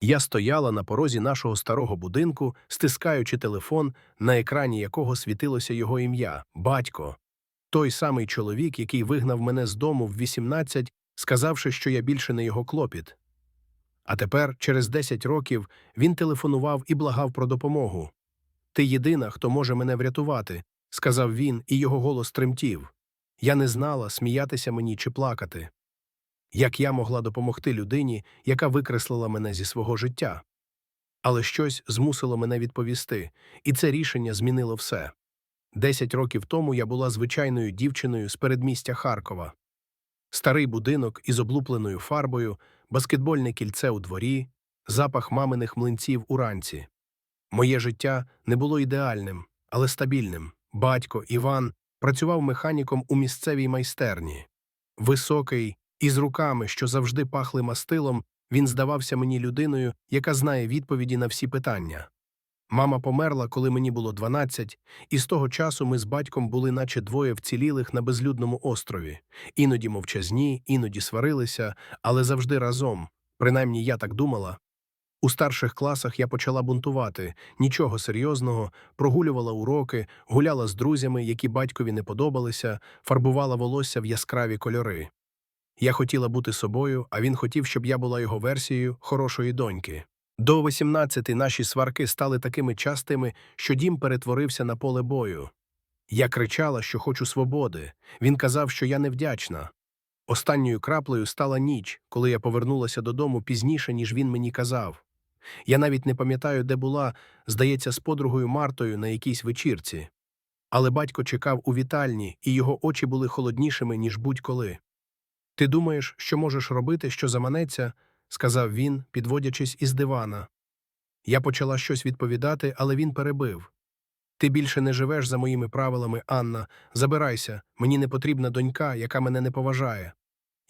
Я стояла на порозі нашого старого будинку, стискаючи телефон, на екрані якого світилося його ім'я батько. Той самий чоловік, який вигнав мене з дому в 18, сказавши, що я більше не його клопіт. А тепер, через 10 років, він телефонував і благав про допомогу. Ти єдина, хто може мене врятувати, сказав він, і його голос тремтів. Я не знала, сміятися мені чи плакати. Як я могла допомогти людині, яка викреслила мене зі свого життя? Але щось змусило мене відповісти, і це рішення змінило все. Десять років тому я була звичайною дівчиною з передмістя Харкова. Старий будинок із облупленою фарбою, баскетбольне кільце у дворі, запах маминих млинців уранці. Моє життя не було ідеальним, але стабільним. Батько Іван працював механіком у місцевій майстерні. Високий, із руками, що завжди пахли мастилом, він здавався мені людиною, яка знає відповіді на всі питання. Мама померла, коли мені було 12, і з того часу ми з батьком були наче двоє вцілілих на безлюдному острові, іноді мовчазні, іноді сварилися, але завжди разом. Принаймні я так думала. У старших класах я почала бунтувати, нічого серйозного, прогулювала уроки, гуляла з друзями, які батькові не подобалися, фарбувала волосся в яскраві кольори. Я хотіла бути собою, а він хотів, щоб я була його версією хорошої доньки. До 18 наші сварки стали такими частими, що дім перетворився на поле бою. Я кричала, що хочу свободи. Він казав, що я невдячна. Останньою краплею стала ніч, коли я повернулася додому пізніше, ніж він мені казав. Я навіть не пам'ятаю, де була, здається, з подругою Мартою на якійсь вечірці. Але батько чекав у вітальні, і його очі були холоднішими, ніж будь-коли. Ти думаєш, що можеш робити, що заманеться, сказав він, підводячись із дивана. Я почала щось відповідати, але він перебив. Ти більше не живеш за моїми правилами, Анна. Забирайся, мені не потрібна донька, яка мене не поважає.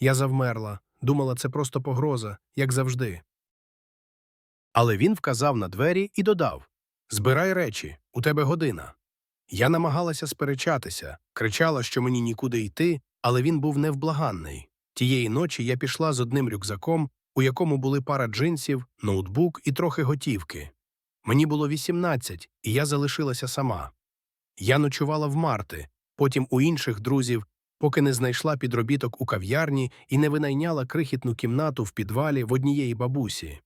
Я завмерла, думала, це просто погроза, як завжди. Але він вказав на двері і додав Збирай речі, у тебе година. Я намагалася сперечатися, кричала, що мені нікуди йти, але він був невблаганний. Тієї ночі я пішла з одним рюкзаком, у якому були пара джинсів, ноутбук і трохи готівки. Мені було 18, і я залишилася сама. Я ночувала в Марти, потім у інших друзів, поки не знайшла підробіток у кав'ярні і не винайняла крихітну кімнату в підвалі в однієї бабусі.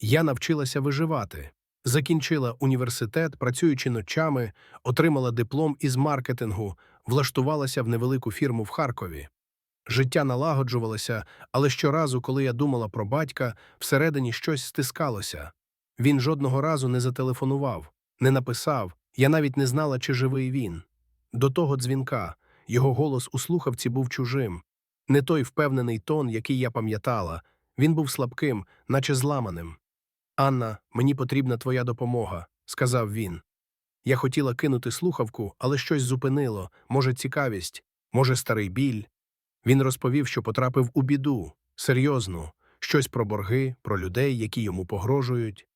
Я навчилася виживати. Закінчила університет, працюючи ночами, отримала диплом із маркетингу, влаштувалася в невелику фірму в Харкові. Життя налагоджувалося, але щоразу, коли я думала про батька, всередині щось стискалося. Він жодного разу не зателефонував, не написав, я навіть не знала, чи живий він. До того дзвінка його голос у слухавці був чужим. Не той впевнений тон, який я пам'ятала. Він був слабким, наче зламаним. Анна, мені потрібна твоя допомога, сказав він. Я хотіла кинути слухавку, але щось зупинило може, цікавість, може, старий біль. Він розповів, що потрапив у біду, серйозну, щось про борги, про людей, які йому погрожують.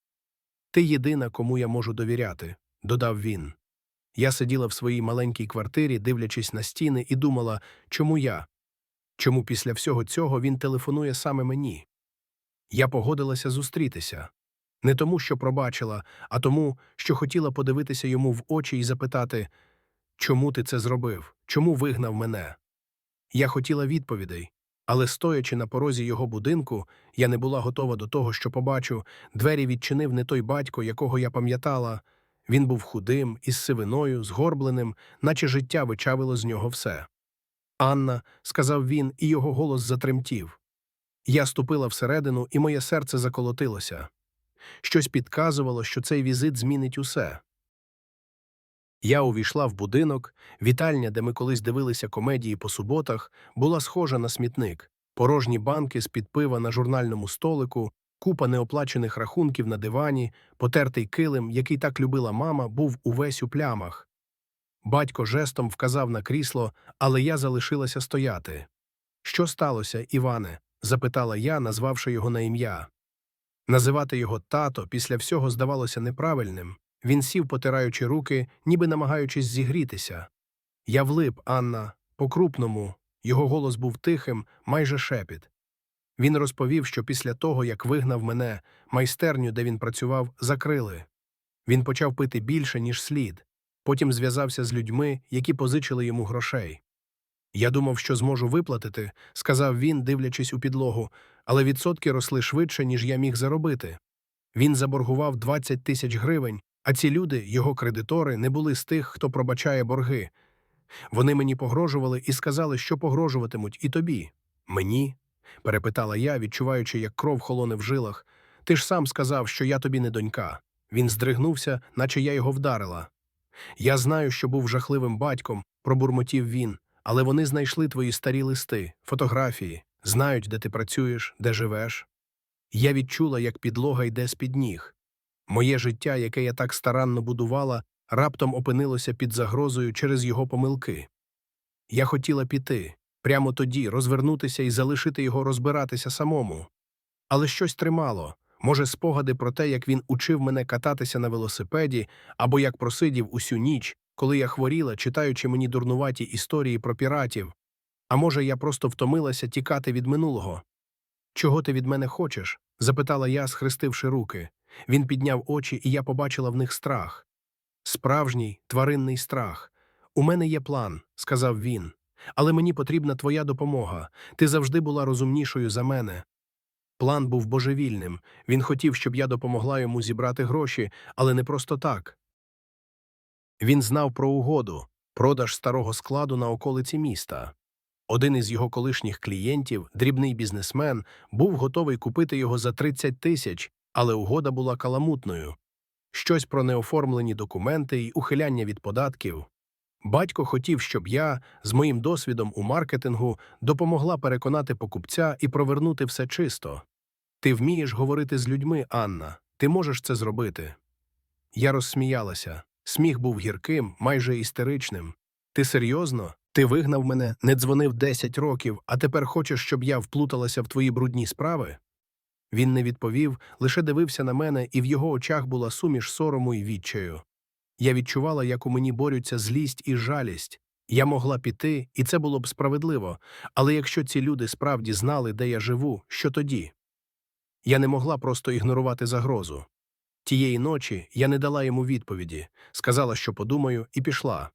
Ти єдина, кому я можу довіряти, додав він. Я сиділа в своїй маленькій квартирі, дивлячись на стіни, і думала, чому я? Чому після всього цього він телефонує саме мені? Я погодилася зустрітися. Не тому, що пробачила, а тому, що хотіла подивитися йому в очі і запитати, чому ти це зробив, чому вигнав мене? Я хотіла відповідей, але, стоячи на порозі його будинку, я не була готова до того, що побачу, двері відчинив не той батько, якого я пам'ятала. Він був худим, із сивиною, згорбленим, наче життя вичавило з нього все. Анна, сказав він, і його голос затремтів. Я ступила всередину, і моє серце заколотилося. Щось підказувало, що цей візит змінить усе. Я увійшла в будинок, вітальня, де ми колись дивилися комедії по суботах, була схожа на смітник, порожні банки з-під пива на журнальному столику, купа неоплачених рахунків на дивані, потертий килим, який так любила мама, був увесь у плямах. Батько жестом вказав на крісло, але я залишилася стояти. Що сталося, Іване? запитала я, назвавши його на ім'я. Називати його тато після всього здавалося неправильним. Він сів, потираючи руки, ніби намагаючись зігрітися. Я влип, Анна, по-крупному. Його голос був тихим, майже шепіт. Він розповів, що після того, як вигнав мене, майстерню, де він працював, закрили. Він почав пити більше, ніж слід. Потім зв'язався з людьми, які позичили йому грошей. Я думав, що зможу виплатити, сказав він, дивлячись у підлогу, але відсотки росли швидше, ніж я міг заробити. Він заборгував 20 тисяч гривень, а ці люди, його кредитори, не були з тих, хто пробачає борги. Вони мені погрожували і сказали, що погрожуватимуть і тобі. Мені? перепитала я, відчуваючи, як кров холоне в жилах. Ти ж сам сказав, що я тобі не донька. Він здригнувся, наче я його вдарила. Я знаю, що був жахливим батьком, пробурмотів він, але вони знайшли твої старі листи, фотографії, знають, де ти працюєш, де живеш. Я відчула, як підлога йде з-під ніг. Моє життя, яке я так старанно будувала, раптом опинилося під загрозою через його помилки. Я хотіла піти, прямо тоді розвернутися і залишити його розбиратися самому. Але щось тримало може, спогади про те, як він учив мене кататися на велосипеді, або як просидів усю ніч, коли я хворіла, читаючи мені дурнуваті історії про піратів. А може, я просто втомилася тікати від минулого. Чого ти від мене хочеш? запитала я, схрестивши руки. Він підняв очі, і я побачила в них страх. Справжній тваринний страх. У мене є план, сказав він. Але мені потрібна твоя допомога. Ти завжди була розумнішою за мене. План був божевільним. Він хотів, щоб я допомогла йому зібрати гроші, але не просто так. Він знав про угоду продаж старого складу на околиці міста. Один із його колишніх клієнтів, дрібний бізнесмен, був готовий купити його за 30 тисяч, але угода була каламутною. Щось про неоформлені документи й ухиляння від податків. Батько хотів, щоб я, з моїм досвідом у маркетингу, допомогла переконати покупця і провернути все чисто. Ти вмієш говорити з людьми, Анна, ти можеш це зробити. Я розсміялася. Сміх був гірким, майже істеричним. Ти серйозно? Ти вигнав мене, не дзвонив 10 років, а тепер хочеш, щоб я вплуталася в твої брудні справи? Він не відповів, лише дивився на мене, і в його очах була суміш сорому і відчаю. Я відчувала, як у мені борються злість і жалість. Я могла піти, і це було б справедливо, але якщо ці люди справді знали, де я живу, що тоді? Я не могла просто ігнорувати загрозу. Тієї ночі я не дала йому відповіді, сказала, що подумаю, і пішла.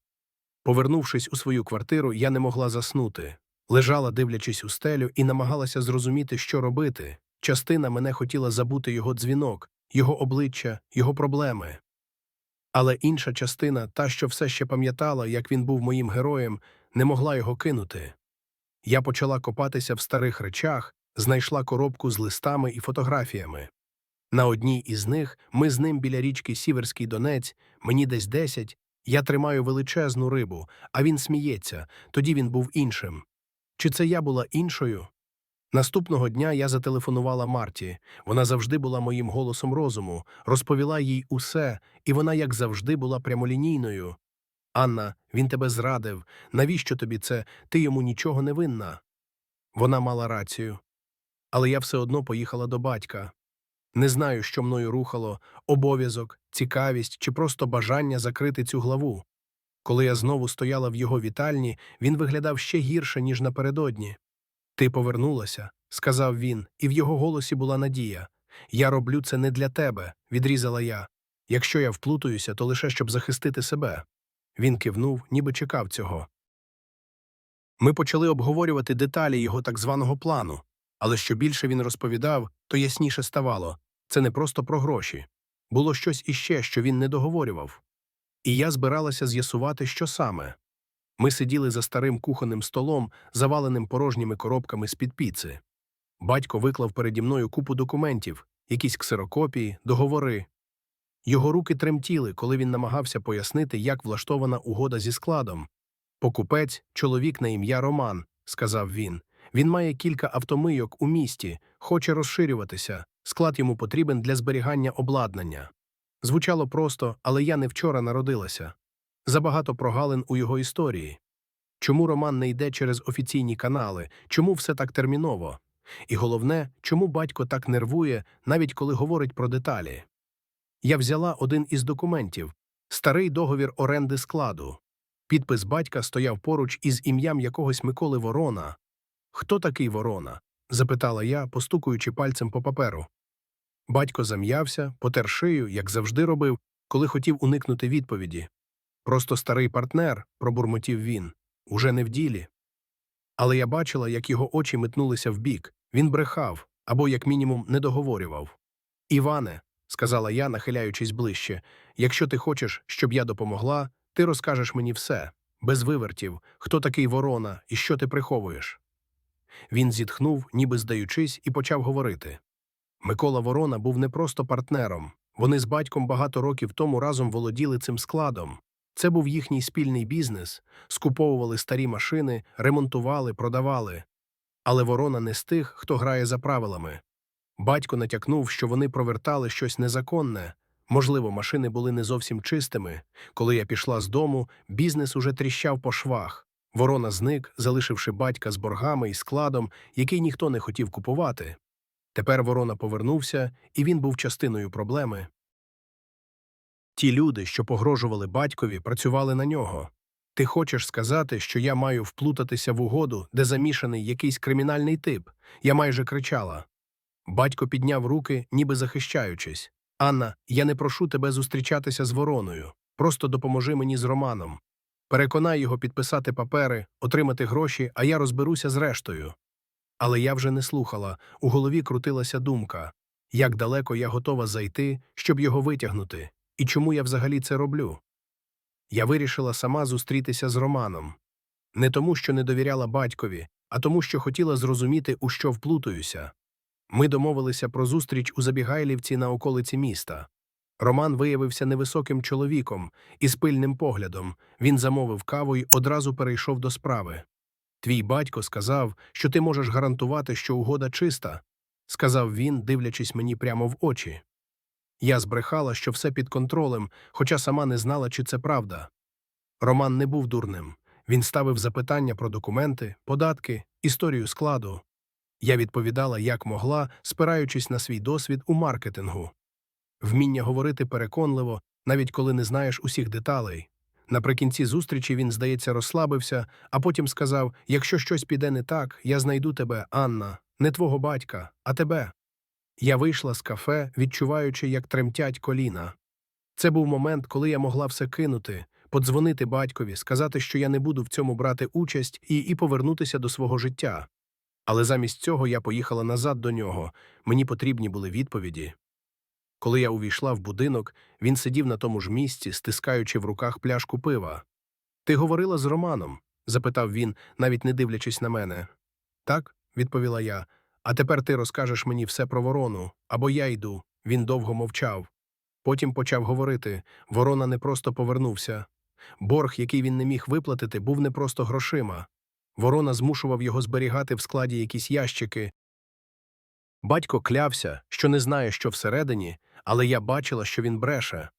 Повернувшись у свою квартиру, я не могла заснути. Лежала, дивлячись у стелю, і намагалася зрозуміти, що робити. Частина мене хотіла забути його дзвінок, його обличчя, його проблеми. Але інша частина, та, що все ще пам'ятала, як він був моїм героєм, не могла його кинути. Я почала копатися в старих речах, знайшла коробку з листами і фотографіями. На одній із них ми з ним біля річки Сіверський Донець, мені десь десять, я тримаю величезну рибу, а він сміється, тоді він був іншим. Чи це я була іншою? Наступного дня я зателефонувала Марті. Вона завжди була моїм голосом розуму, розповіла їй усе, і вона, як завжди, була прямолінійною. Анна, він тебе зрадив. Навіщо тобі це? Ти йому нічого не винна. Вона мала рацію. Але я все одно поїхала до батька. Не знаю, що мною рухало обов'язок, цікавість чи просто бажання закрити цю главу. Коли я знову стояла в його вітальні, він виглядав ще гірше, ніж напередодні. Ти повернулася, сказав він, і в його голосі була надія. Я роблю це не для тебе, відрізала я. Якщо я вплутуюся, то лише щоб захистити себе. Він кивнув, ніби чекав цього. Ми почали обговорювати деталі його так званого плану, але що більше він розповідав, то ясніше ставало це не просто про гроші. Було щось іще, що він не договорював. І я збиралася з'ясувати, що саме. Ми сиділи за старим кухонним столом, заваленим порожніми коробками з-під піци. Батько виклав переді мною купу документів, якісь ксерокопії, договори. Його руки тремтіли, коли він намагався пояснити, як влаштована угода зі складом. Покупець, чоловік на ім'я Роман, сказав він. Він має кілька автомийок у місті, хоче розширюватися, склад йому потрібен для зберігання обладнання. Звучало просто, але я не вчора народилася. Забагато прогалин у його історії. Чому Роман не йде через офіційні канали, чому все так терміново? І головне, чому батько так нервує, навіть коли говорить про деталі. Я взяла один із документів старий договір оренди складу. Підпис батька стояв поруч із ім'ям якогось Миколи Ворона. Хто такий Ворона? запитала я, постукуючи пальцем по паперу. Батько зам'явся, потер шию, як завжди робив, коли хотів уникнути відповіді. Просто старий партнер, пробурмотів він, уже не в ділі. Але я бачила, як його очі метнулися вбік. Він брехав або, як мінімум, не договорював. Іване, сказала я, нахиляючись ближче, якщо ти хочеш, щоб я допомогла, ти розкажеш мені все, без вивертів, хто такий ворона і що ти приховуєш. Він зітхнув, ніби здаючись, і почав говорити. Микола Ворона був не просто партнером. Вони з батьком багато років тому разом володіли цим складом. Це був їхній спільний бізнес, скуповували старі машини, ремонтували, продавали. Але ворона не з тих, хто грає за правилами. Батько натякнув, що вони провертали щось незаконне. Можливо, машини були не зовсім чистими. Коли я пішла з дому, бізнес уже тріщав по швах. Ворона зник, залишивши батька з боргами і складом, який ніхто не хотів купувати. Тепер ворона повернувся, і він був частиною проблеми. Ті люди, що погрожували батькові, працювали на нього. Ти хочеш сказати, що я маю вплутатися в угоду, де замішаний якийсь кримінальний тип? Я майже кричала. Батько підняв руки, ніби захищаючись. Анна, я не прошу тебе зустрічатися з вороною. Просто допоможи мені з Романом. Переконай його підписати папери, отримати гроші, а я розберуся з рештою. Але я вже не слухала, у голові крутилася думка як далеко я готова зайти, щоб його витягнути, і чому я взагалі це роблю. Я вирішила сама зустрітися з Романом. Не тому, що не довіряла батькові, а тому, що хотіла зрозуміти, у що вплутуюся. Ми домовилися про зустріч у Забігайлівці на околиці міста. Роман виявився невисоким чоловіком із пильним поглядом. Він замовив каву й одразу перейшов до справи. Твій батько сказав, що ти можеш гарантувати, що угода чиста, сказав він, дивлячись мені прямо в очі. Я збрехала, що все під контролем, хоча сама не знала, чи це правда. Роман не був дурним. Він ставив запитання про документи, податки, історію складу. Я відповідала, як могла, спираючись на свій досвід у маркетингу. Вміння говорити переконливо, навіть коли не знаєш усіх деталей. Наприкінці зустрічі він, здається, розслабився, а потім сказав: Якщо щось піде не так, я знайду тебе, Анна, не твого батька, а тебе. Я вийшла з кафе, відчуваючи, як тремтять коліна. Це був момент, коли я могла все кинути, подзвонити батькові, сказати, що я не буду в цьому брати участь і, і повернутися до свого життя. Але замість цього я поїхала назад до нього, мені потрібні були відповіді. Коли я увійшла в будинок, він сидів на тому ж місці, стискаючи в руках пляшку пива. Ти говорила з Романом? запитав він, навіть не дивлячись на мене. Так, відповіла я. А тепер ти розкажеш мені все про ворону, або я йду. Він довго мовчав. Потім почав говорити ворона не просто повернувся. Борг, який він не міг виплатити, був не просто грошима. Ворона змушував його зберігати в складі якісь ящики. Батько клявся, що не знає, що всередині, але я бачила, що він бреше.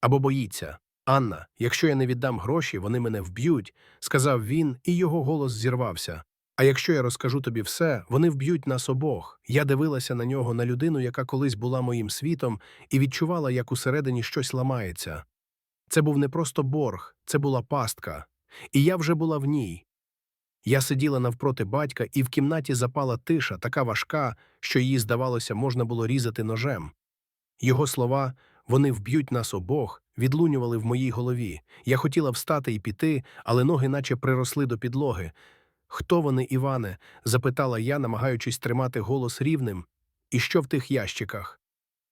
Або боїться. Анна, якщо я не віддам гроші, вони мене вб'ють, сказав він, і його голос зірвався. А якщо я розкажу тобі все, вони вб'ють нас обох. Я дивилася на нього, на людину, яка колись була моїм світом, і відчувала, як усередині щось ламається. Це був не просто борг, це була пастка. І я вже була в ній. Я сиділа навпроти батька, і в кімнаті запала тиша, така важка, що її, здавалося, можна було різати ножем. Його слова вони вб'ють нас обох, відлунювали в моїй голові. Я хотіла встати і піти, але ноги наче приросли до підлоги. Хто вони, Іване? запитала я, намагаючись тримати голос рівним. І що в тих ящиках?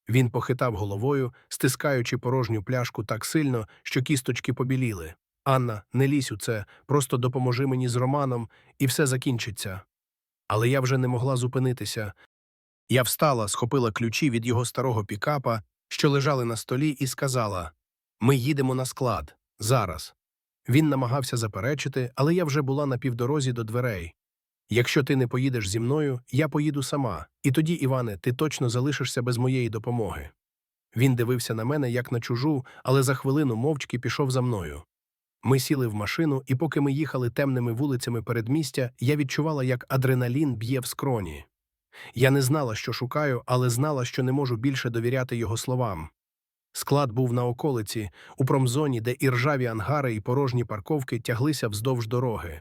Він похитав головою, стискаючи порожню пляшку так сильно, що кісточки побіліли. Анна, не лізь у це, просто допоможи мені з Романом, і все закінчиться. Але я вже не могла зупинитися. Я встала, схопила ключі від його старого пікапа, що лежали на столі, і сказала Ми їдемо на склад. Зараз. Він намагався заперечити, але я вже була на півдорозі до дверей. Якщо ти не поїдеш зі мною, я поїду сама, і тоді, Іване, ти точно залишишся без моєї допомоги. Він дивився на мене як на чужу, але за хвилину мовчки пішов за мною. Ми сіли в машину, і поки ми їхали темними вулицями передмістя, я відчувала, як адреналін б'є в скроні. Я не знала, що шукаю, але знала, що не можу більше довіряти його словам. Склад був на околиці, у промзоні, де і ржаві ангари і порожні парковки тяглися вздовж дороги.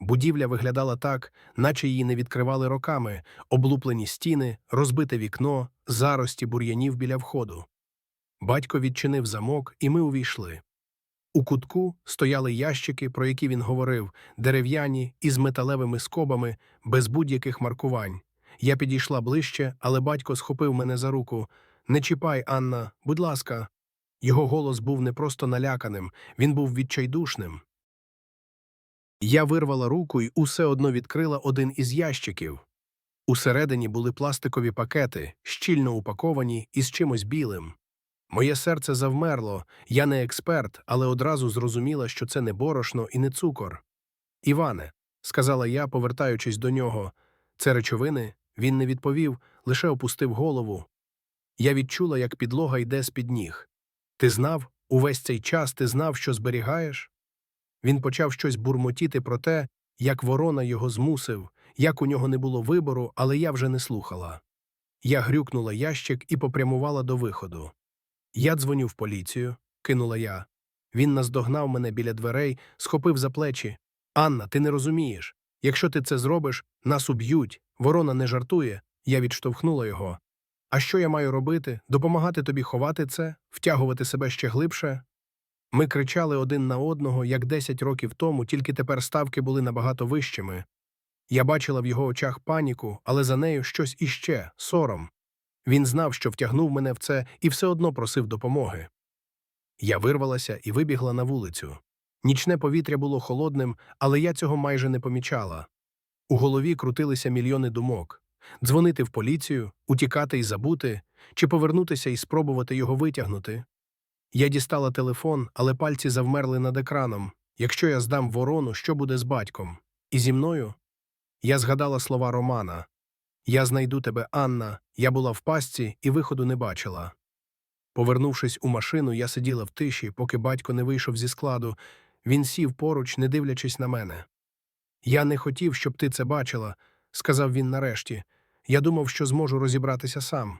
Будівля виглядала так, наче її не відкривали роками, облуплені стіни, розбите вікно, зарості бур'янів біля входу. Батько відчинив замок, і ми увійшли. У кутку стояли ящики, про які він говорив, дерев'яні із металевими скобами, без будь-яких маркувань. Я підійшла ближче, але батько схопив мене за руку. Не чіпай, Анна, будь ласка. Його голос був не просто наляканим, він був відчайдушним. Я вирвала руку і усе одно відкрила один із ящиків. Усередині були пластикові пакети, щільно упаковані із чимось білим. Моє серце завмерло, я не експерт, але одразу зрозуміла, що це не борошно і не цукор. Іване, сказала я, повертаючись до нього, це речовини, він не відповів, лише опустив голову. Я відчула, як підлога йде з-під ніг. Ти знав, увесь цей час ти знав, що зберігаєш? Він почав щось бурмотіти про те, як ворона його змусив, як у нього не було вибору, але я вже не слухала. Я грюкнула ящик і попрямувала до виходу. Я дзвоню в поліцію, кинула я. Він наздогнав мене біля дверей, схопив за плечі. Анна, ти не розумієш. Якщо ти це зробиш, нас уб'ють. Ворона не жартує. Я відштовхнула його. А що я маю робити? Допомагати тобі ховати це, втягувати себе ще глибше? Ми кричали один на одного, як десять років тому, тільки тепер ставки були набагато вищими. Я бачила в його очах паніку, але за нею щось іще сором. Він знав, що втягнув мене в це, і все одно просив допомоги. Я вирвалася і вибігла на вулицю. Нічне повітря було холодним, але я цього майже не помічала. У голові крутилися мільйони думок дзвонити в поліцію, утікати і забути, чи повернутися і спробувати його витягнути. Я дістала телефон, але пальці завмерли над екраном. Якщо я здам ворону, що буде з батьком? І зі мною? Я згадала слова Романа Я знайду тебе, Анна. Я була в пастці і виходу не бачила. Повернувшись у машину, я сиділа в тиші, поки батько не вийшов зі складу. Він сів поруч, не дивлячись на мене. Я не хотів, щоб ти це бачила, сказав він нарешті. Я думав, що зможу розібратися сам.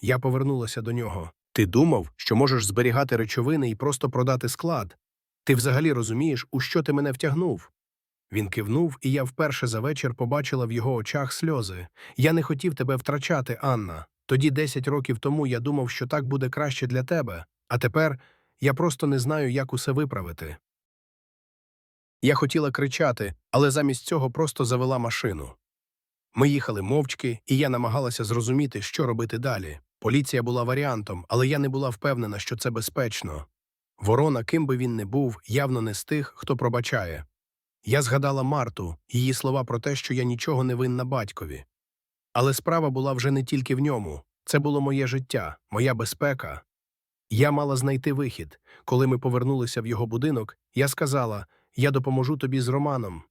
Я повернулася до нього. Ти думав, що можеш зберігати речовини і просто продати склад? Ти взагалі розумієш, у що ти мене втягнув? Він кивнув, і я вперше за вечір побачила в його очах сльози. Я не хотів тебе втрачати, Анна. Тоді десять років тому я думав, що так буде краще для тебе, а тепер я просто не знаю, як усе виправити. Я хотіла кричати, але замість цього просто завела машину. Ми їхали мовчки, і я намагалася зрозуміти, що робити далі. Поліція була варіантом, але я не була впевнена, що це безпечно. Ворона, ким би він не був, явно не з тих, хто пробачає. Я згадала Марту, її слова про те, що я нічого не винна батькові. Але справа була вже не тільки в ньому це було моє життя, моя безпека. Я мала знайти вихід. Коли ми повернулися в його будинок, я сказала я допоможу тобі з Романом.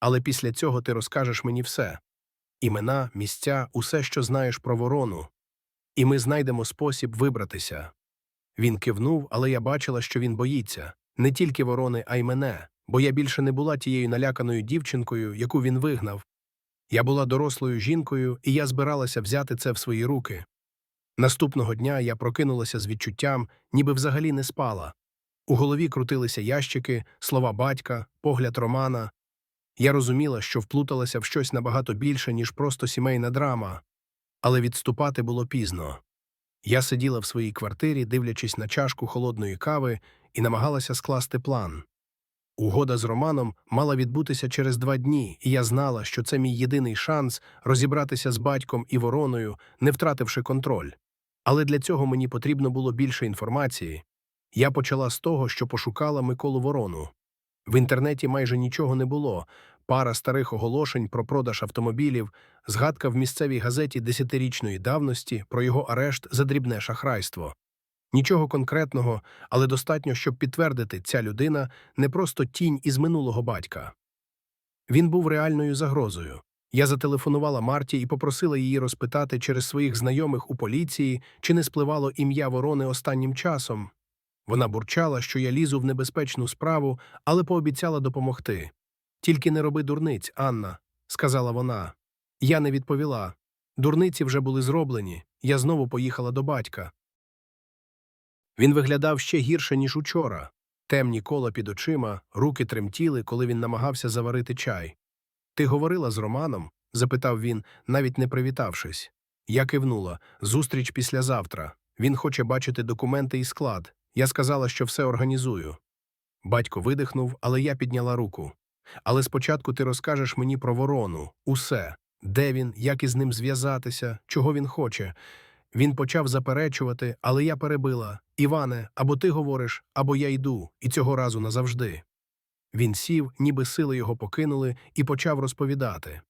Але після цього ти розкажеш мені все імена, місця, усе, що знаєш про ворону. І ми знайдемо спосіб вибратися. Він кивнув, але я бачила, що він боїться не тільки ворони, а й мене, бо я більше не була тією наляканою дівчинкою, яку він вигнав. Я була дорослою жінкою, і я збиралася взяти це в свої руки. Наступного дня я прокинулася з відчуттям, ніби взагалі не спала. У голові крутилися ящики, слова батька, погляд Романа. Я розуміла, що вплуталася в щось набагато більше, ніж просто сімейна драма, але відступати було пізно. Я сиділа в своїй квартирі, дивлячись на чашку холодної кави, і намагалася скласти план. Угода з Романом мала відбутися через два дні, і я знала, що це мій єдиний шанс розібратися з батьком і вороною, не втративши контроль. Але для цього мені потрібно було більше інформації. Я почала з того, що пошукала Миколу Ворону. В інтернеті майже нічого не було, пара старих оголошень про продаж автомобілів, згадка в місцевій газеті десятирічної давності про його арешт за дрібне шахрайство. Нічого конкретного, але достатньо, щоб підтвердити, ця людина не просто тінь із минулого батька. Він був реальною загрозою. Я зателефонувала Марті і попросила її розпитати через своїх знайомих у поліції, чи не спливало ім'я ворони останнім часом. Вона бурчала, що я лізу в небезпечну справу, але пообіцяла допомогти. Тільки не роби дурниць, Анна, сказала вона. Я не відповіла. Дурниці вже були зроблені. Я знову поїхала до батька. Він виглядав ще гірше, ніж учора. темні кола під очима, руки тремтіли, коли він намагався заварити чай. Ти говорила з Романом? запитав він, навіть не привітавшись. Я кивнула. Зустріч післязавтра. Він хоче бачити документи і склад. Я сказала, що все організую. Батько видихнув, але я підняла руку. Але спочатку ти розкажеш мені про ворону, усе, де він, як із ним зв'язатися, чого він хоче. Він почав заперечувати, але я перебила Іване, або ти говориш, або я йду, і цього разу назавжди. Він сів, ніби сили його покинули, і почав розповідати.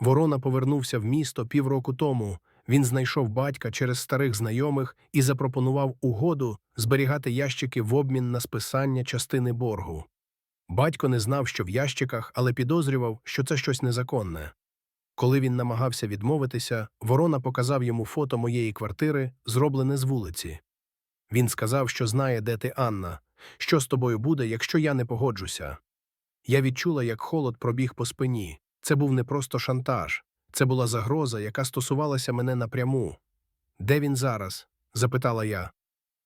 Ворона повернувся в місто півроку тому. Він знайшов батька через старих знайомих і запропонував угоду зберігати ящики в обмін на списання частини боргу. Батько не знав, що в ящиках, але підозрював, що це щось незаконне. Коли він намагався відмовитися, ворона показав йому фото моєї квартири, зроблене з вулиці. Він сказав, що знає, де ти Анна, що з тобою буде, якщо я не погоджуся. Я відчула, як холод пробіг по спині. Це був не просто шантаж, це була загроза, яка стосувалася мене напряму. Де він зараз? запитала я.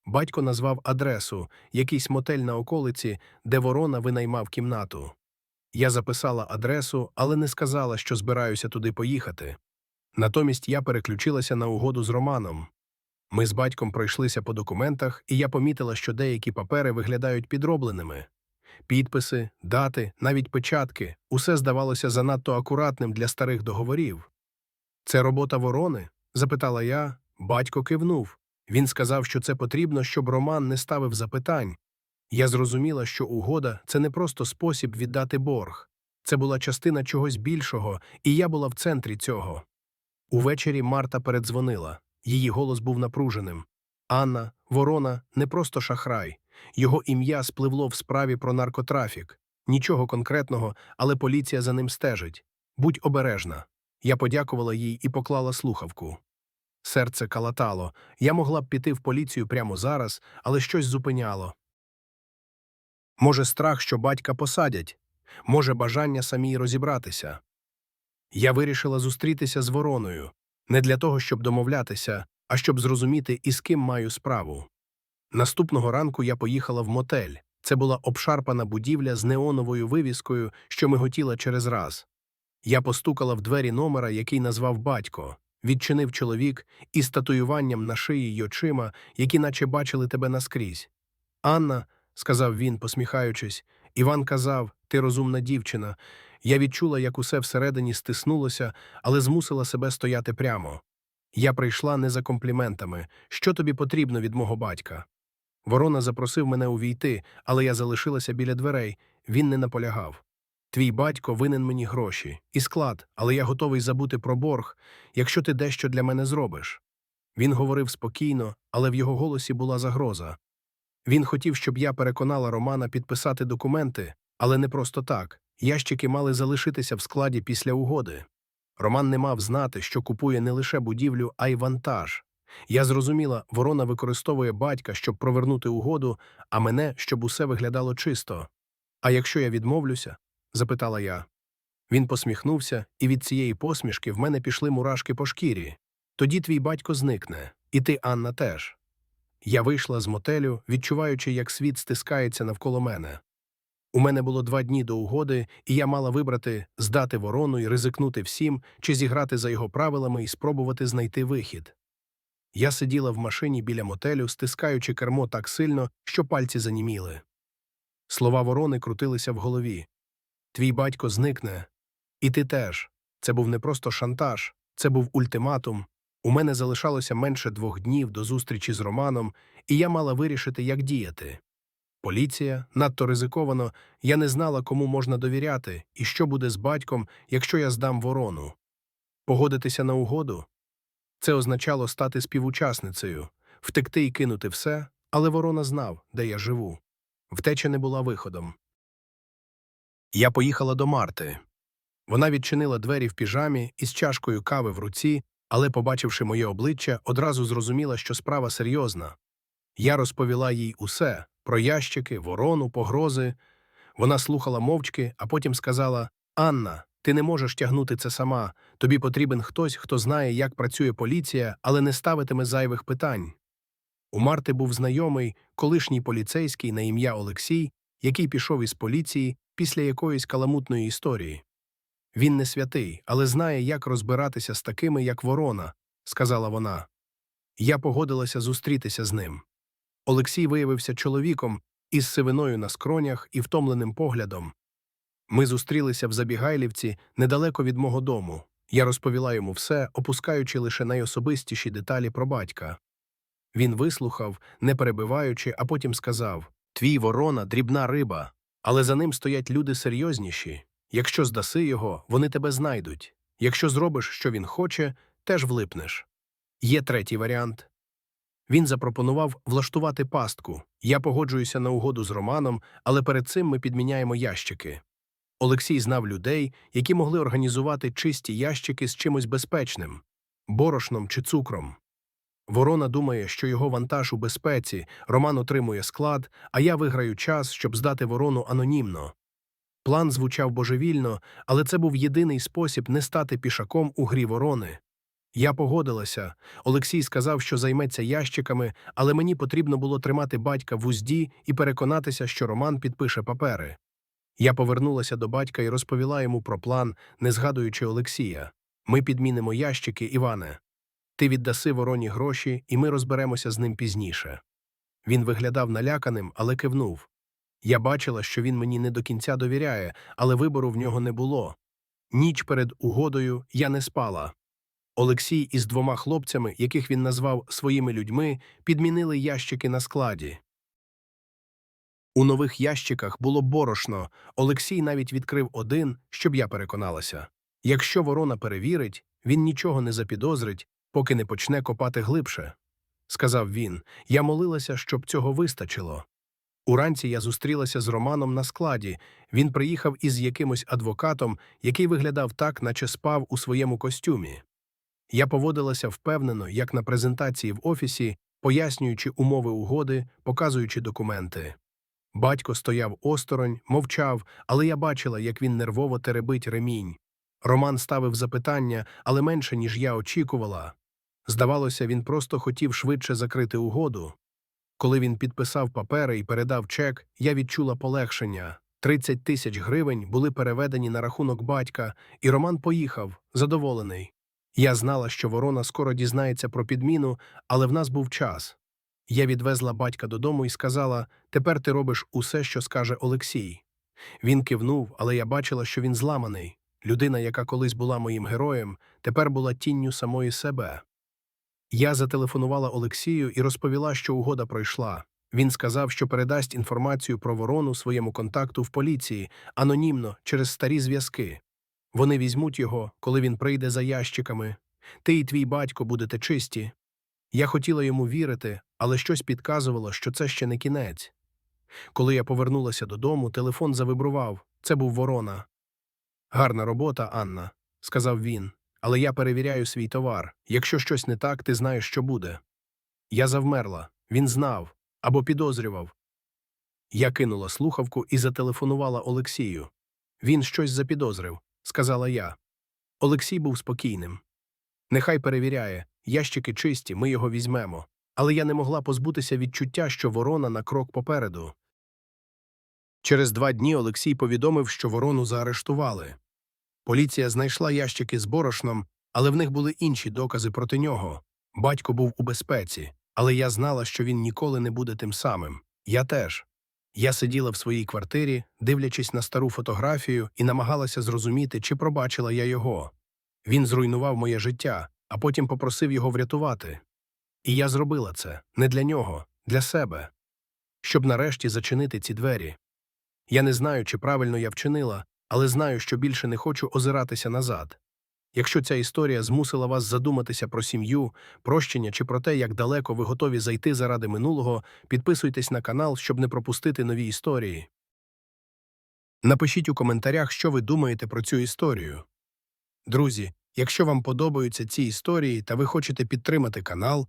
Батько назвав адресу, якийсь мотель на околиці, де ворона винаймав кімнату. Я записала адресу, але не сказала, що збираюся туди поїхати. Натомість я переключилася на угоду з Романом. Ми з батьком пройшлися по документах, і я помітила, що деякі папери виглядають підробленими. Підписи, дати, навіть печатки усе здавалося занадто акуратним для старих договорів. Це робота ворони? запитала я. Батько кивнув. Він сказав, що це потрібно, щоб Роман не ставив запитань. Я зрозуміла, що угода це не просто спосіб віддати борг, це була частина чогось більшого, і я була в центрі цього. Увечері Марта передзвонила. Її голос був напруженим. Анна, ворона, не просто шахрай. Його ім'я спливло в справі про наркотрафік. Нічого конкретного, але поліція за ним стежить. Будь обережна. Я подякувала їй і поклала слухавку. Серце калатало. Я могла б піти в поліцію прямо зараз, але щось зупиняло. Може, страх, що батька посадять, може, бажання самій розібратися. Я вирішила зустрітися з вороною не для того, щоб домовлятися, а щоб зрозуміти, із ким маю справу. Наступного ранку я поїхала в мотель. Це була обшарпана будівля з неоновою вивіскою, що миготіла через раз. Я постукала в двері номера, який назвав батько, відчинив чоловік із татуюванням на шиї й очима, які наче бачили тебе наскрізь. Анна, сказав він, посміхаючись, Іван казав, ти розумна дівчина. Я відчула, як усе всередині стиснулося, але змусила себе стояти прямо. Я прийшла не за компліментами. Що тобі потрібно від мого батька? Ворона запросив мене увійти, але я залишилася біля дверей. Він не наполягав. Твій батько винен мені гроші і склад, але я готовий забути про борг, якщо ти дещо для мене зробиш. Він говорив спокійно, але в його голосі була загроза. Він хотів, щоб я переконала Романа підписати документи, але не просто так. Ящики мали залишитися в складі після угоди. Роман не мав знати, що купує не лише будівлю, а й вантаж. Я зрозуміла, ворона використовує батька, щоб провернути угоду, а мене, щоб усе виглядало чисто. А якщо я відмовлюся? запитала я. Він посміхнувся, і від цієї посмішки в мене пішли мурашки по шкірі. Тоді твій батько зникне, і ти, Анна, теж. Я вийшла з мотелю, відчуваючи, як світ стискається навколо мене. У мене було два дні до угоди, і я мала вибрати здати ворону і ризикнути всім, чи зіграти за його правилами і спробувати знайти вихід. Я сиділа в машині біля мотелю, стискаючи кермо так сильно, що пальці заніміли. Слова ворони крутилися в голові. Твій батько зникне. І ти теж. Це був не просто шантаж, це був ультиматум. У мене залишалося менше двох днів до зустрічі з Романом, і я мала вирішити, як діяти. Поліція надто ризиковано, я не знала, кому можна довіряти, і що буде з батьком, якщо я здам ворону. Погодитися на угоду це означало стати співучасницею, втекти і кинути все, але ворона знав, де я живу. Втеча не була виходом. Я поїхала до Марти. Вона відчинила двері в піжамі із чашкою кави в руці, але, побачивши моє обличчя, одразу зрозуміла, що справа серйозна. Я розповіла їй усе про ящики, ворону, погрози. Вона слухала мовчки, а потім сказала Анна, ти не можеш тягнути це сама. Тобі потрібен хтось, хто знає, як працює поліція, але не ставитиме зайвих питань. У Марти був знайомий, колишній поліцейський на ім'я Олексій, який пішов із поліції після якоїсь каламутної історії. Він не святий, але знає, як розбиратися з такими, як ворона, сказала вона. Я погодилася зустрітися з ним. Олексій виявився чоловіком із сивиною на скронях і втомленим поглядом. Ми зустрілися в Забігайлівці недалеко від мого дому. Я розповіла йому все, опускаючи лише найособистіші деталі про батька. Він вислухав, не перебиваючи, а потім сказав Твій ворона дрібна риба, але за ним стоять люди серйозніші. Якщо здаси його, вони тебе знайдуть. Якщо зробиш, що він хоче, теж влипнеш. Є третій варіант. Він запропонував влаштувати пастку. Я погоджуюся на угоду з Романом, але перед цим ми підміняємо ящики. Олексій знав людей, які могли організувати чисті ящики з чимось безпечним борошном чи цукром. Ворона думає, що його вантаж у безпеці, Роман отримує склад, а я виграю час, щоб здати ворону анонімно. План звучав божевільно, але це був єдиний спосіб не стати пішаком у грі ворони. Я погодилася. Олексій сказав, що займеться ящиками, але мені потрібно було тримати батька в узді і переконатися, що Роман підпише папери. Я повернулася до батька і розповіла йому про план, не згадуючи Олексія. Ми підмінимо ящики, Іване. Ти віддаси вороні гроші, і ми розберемося з ним пізніше. Він виглядав наляканим, але кивнув. Я бачила, що він мені не до кінця довіряє, але вибору в нього не було. Ніч перед угодою я не спала. Олексій із двома хлопцями, яких він назвав своїми людьми, підмінили ящики на складі. У нових ящиках було борошно. Олексій навіть відкрив один, щоб я переконалася. Якщо ворона перевірить, він нічого не запідозрить, поки не почне копати глибше. Сказав він. Я молилася, щоб цього вистачило. Уранці я зустрілася з Романом на складі. Він приїхав із якимось адвокатом, який виглядав так, наче спав у своєму костюмі. Я поводилася впевнено, як на презентації в офісі, пояснюючи умови угоди, показуючи документи. Батько стояв осторонь, мовчав, але я бачила, як він нервово теребить ремінь. Роман ставив запитання, але менше, ніж я очікувала. Здавалося, він просто хотів швидше закрити угоду. Коли він підписав папери і передав чек, я відчула полегшення. 30 тисяч гривень були переведені на рахунок батька, і Роман поїхав, задоволений. Я знала, що ворона скоро дізнається про підміну, але в нас був час. Я відвезла батька додому і сказала тепер ти робиш усе, що скаже Олексій. Він кивнув, але я бачила, що він зламаний. Людина, яка колись була моїм героєм, тепер була тінню самої себе. Я зателефонувала Олексію і розповіла, що угода пройшла. Він сказав, що передасть інформацію про ворону своєму контакту в поліції анонімно через старі зв'язки. Вони візьмуть його, коли він прийде за ящиками. Ти і твій батько будете чисті. Я хотіла йому вірити, але щось підказувало, що це ще не кінець. Коли я повернулася додому, телефон завибрував. Це був ворона. Гарна робота, Анна, сказав він. Але я перевіряю свій товар. Якщо щось не так, ти знаєш, що буде. Я завмерла. Він знав або підозрював. Я кинула слухавку і зателефонувала Олексію. Він щось запідозрив, сказала я. Олексій був спокійним. Нехай перевіряє, ящики чисті, ми його візьмемо. Але я не могла позбутися відчуття, що ворона на крок попереду. Через два дні Олексій повідомив, що ворону заарештували. Поліція знайшла ящики з борошном, але в них були інші докази проти нього. Батько був у безпеці, але я знала, що він ніколи не буде тим самим. Я теж. Я сиділа в своїй квартирі, дивлячись на стару фотографію, і намагалася зрозуміти, чи пробачила я його. Він зруйнував моє життя, а потім попросив його врятувати. І я зробила це не для нього, для себе, щоб нарешті зачинити ці двері. Я не знаю, чи правильно я вчинила, але знаю, що більше не хочу озиратися назад. Якщо ця історія змусила вас задуматися про сім'ю, прощення чи про те, як далеко ви готові зайти заради минулого, підписуйтесь на канал, щоб не пропустити нові історії. Напишіть у коментарях, що ви думаєте про цю історію. Друзі, якщо вам подобаються ці історії та ви хочете підтримати канал,